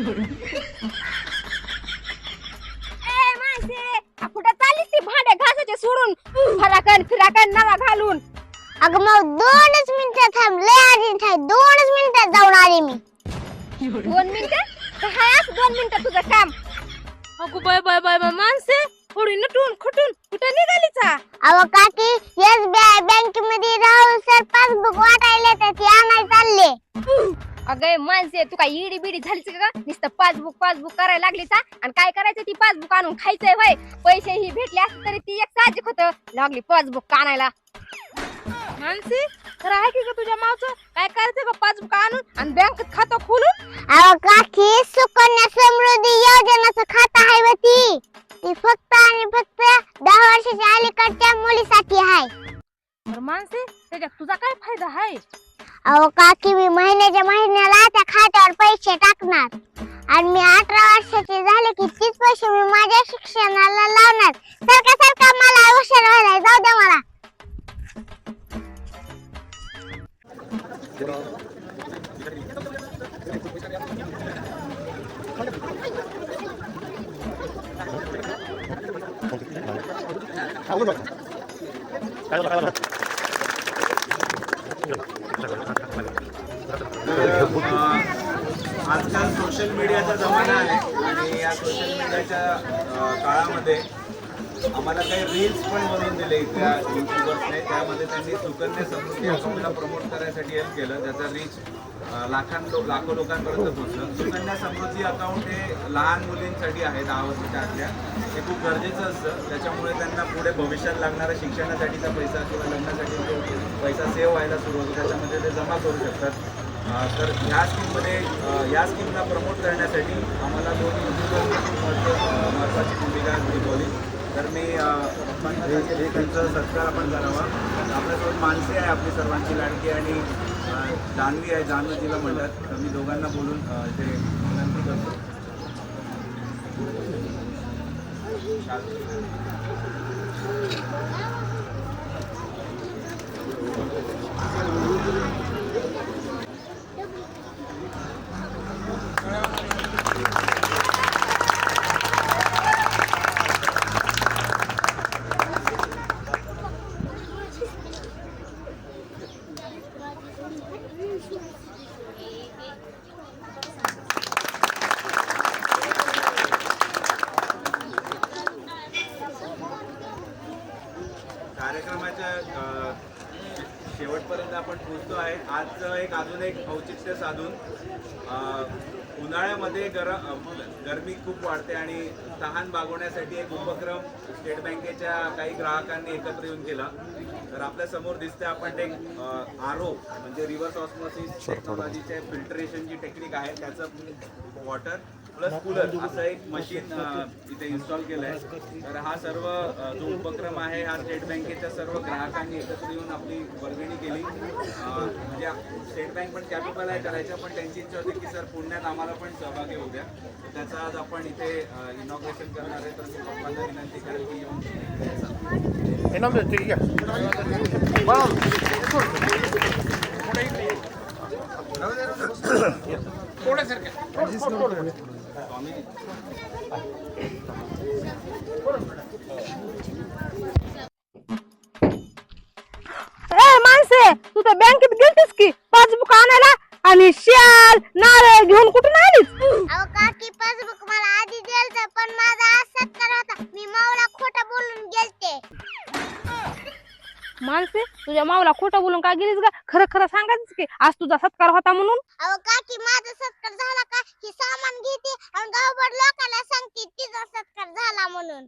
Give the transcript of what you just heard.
ए माणसे आ, कुठं चाललीस ती भांडे घासाचे सोडून? फराकन फिराकन नवा घालून. अगं मग दोनच मिनिटं थांब. लय अर्जंट आहे दोनच मिनिटात जाऊन आले मी. दोन मिनिटं? हाय असं दोन मिनिटं तुझं काम. अगो बाय बाय बाय बाय माणसे. थोडी नटून खटून कुठं निघालीचा? अहो काकी एस बी आय बँकमध्ये राहुल सर पासबुक वाटायला तर ते आणायला चालले. अगं माणसे तू काय इडी बिडी झालीच का ग? नुसतं पासबुक पासबुक करायला लागली का आणि काय करायचं ती पासबुक आणून खायचंय होय पैसे ही भेटले असते तरी ती एक साहजिक होतं. लागली पासबुक आणायला माणसे तर आहे की ग तुझ्या मावचं? काय करायचं का पासबुक आणून आणि बँकेत खातं खोलून? अहो काकी सुकन्या समृद्धी योजनेचं खातं आहे व ती. ती फक्त आणि फक्त दहा वर्षाच्या अलीकडच्या मुलीसाठी आहे. तर माणसे त्याच्यात तुझा काय फायदा आहे? अहो काकी मी महिन्याच्या महिन्याला त्या खात्यावर पैसे टाकणार. आणि मी अठरा वर्षाचे झाले की तीच पैसे मी माझ्या शिक्षणाला लावणार. सारखा सारखा मला हुशार व्हायला जाऊ द्या मला. आजकाल सोशल मीडियाचा जमाना आहे आणि या सोशल मीडियाच्या काळामध्ये आम्हाला काही रील्स पण बनवून दिले त्या युट्यूबर्सने त्यामध्ये त्यांनी सुकन्या समृद्धी अकाउंटला प्रमोट करायसाठी हेल्प केलं. त्याचा रीच लाखां लाखो लोकांपर्यंत पोहोचलं. सुकन्या समृद्धी अकाउंट हे लहान मुलींसाठी आहे दहा वर्षाच्या आतल्या. हे खूप गरजेचं असतं. त्याच्यामुळे त्यांना पुढे भविष्यात लागणारा शिक्षणासाठीचा पैसा किंवा लग्नासाठी जो पैसा सेव्ह व्हायला सुरू होतो त्याच्यामध्ये ते जमा करू शकतात. तर ह्या स्कीममध्ये या स्कीमला प्रमोट करण्यासाठी आम्हाला दोन युट्यूबर्सनी महत्त्वाची भूमिका निभवली तर मी हे पप्पांना त्यांचा सत्कार आपण करावा. आपल्यासोबत माणसे आहे आपली सर्वांची लाडकी आणि जान्हवी आहे जान्हवी तिला म्हणतात. तर मी दोघांना बोलून ते विनंती करतो. कार्यक्रमाच्या शेवटपर्यंत आपण पोहोचतो आहे. आजचं एक अजून एक औचित्य साधून उन्हाळ्यामध्ये गर गरमी खूप वाढते आणि तहान भागवण्यासाठी एक उपक्रम स्टेट बँकेच्या काही ग्राहकांनी एकत्र येऊन केला. तर आपल्यासमोर दिसते आपण ते आर म्हणजे रिव्हर्स ऑस्मोसिस टेक्नॉलॉजीचे फिल्टरेशनची टेक्निक आहे. त्याचं वॉटर प्लस कूलर असं एक मशीन इथे इन्स्टॉल केलं आहे तर हा सर्व जो उपक्रम आहे हा स्टेट बँकेच्या सर्व ग्राहकांनी एकत्र येऊन आपली वर्गणी केली. अ, म्हणजे स्टेट बँक पण कॅपिटल आहे करायचं पण त्यांची इच्छा होती की सर पुण्यात आम्हाला पण सहभागी होऊ द्या त्याचा आज आपण इथे इनॉग्रेशन करणार आहे. तर मी पप्पांना विनंती करेन की येऊन हे. आणि शाल नारळ घेऊन कुठून आलीस? अहो काकी पासबुक मला आधी दिलत पण माझा आज सत्कार होता. मी मावला खोटं बोलून गेलते. माणसे तुझ्या मावला खोटं बोलून का गेलीस का खरं खरं सांगायचं की आज तुझा सत्कार होता म्हणून? अहो काकी माझा सत्कार झाला का? ही सामान घेते आणि गावभर लोकांना सांगते तिचा सत्कार झाला म्हणून.